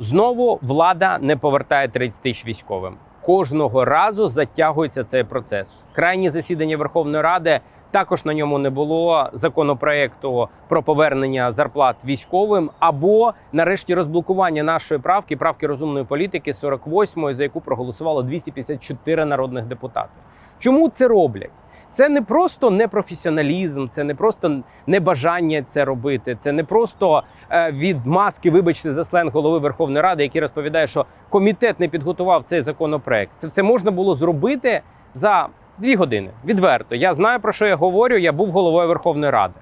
Знову влада не повертає 30 тисяч військовим. Кожного разу затягується цей процес. Крайнє засідання Верховної Ради також на ньому не було законопроекту про повернення зарплат військовим або нарешті розблокування нашої правки, правки розумної політики 48-ї, за яку проголосувало 254 народних депутати. Чому це роблять? Це не просто непрофесіоналізм, це не просто небажання це робити, це не просто е, від маски, вибачте, за сленг голови Верховної Ради, який розповідає, що комітет не підготував цей законопроект. Це все можна було зробити за дві години. Відверто. Я знаю про що я говорю. Я був головою Верховної Ради.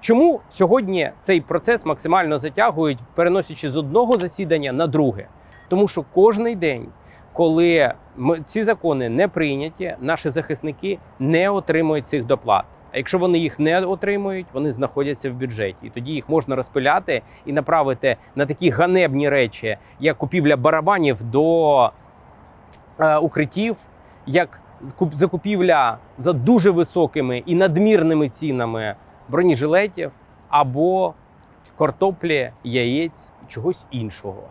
Чому сьогодні цей процес максимально затягують, переносячи з одного засідання на друге? Тому що кожний день, коли ми, ці закони не прийняті, наші захисники не отримують цих доплат. А якщо вони їх не отримують, вони знаходяться в бюджеті, і тоді їх можна розпиляти і направити на такі ганебні речі, як купівля барабанів до е, укриттів, як закупівля за дуже високими і надмірними цінами бронежилетів або картоплі, яєць і чогось іншого.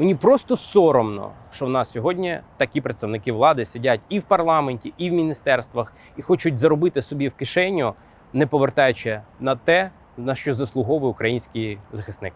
Мені просто соромно, що в нас сьогодні такі представники влади сидять і в парламенті, і в міністерствах, і хочуть заробити собі в кишеню, не повертаючи на те, на що заслуговує український захисник.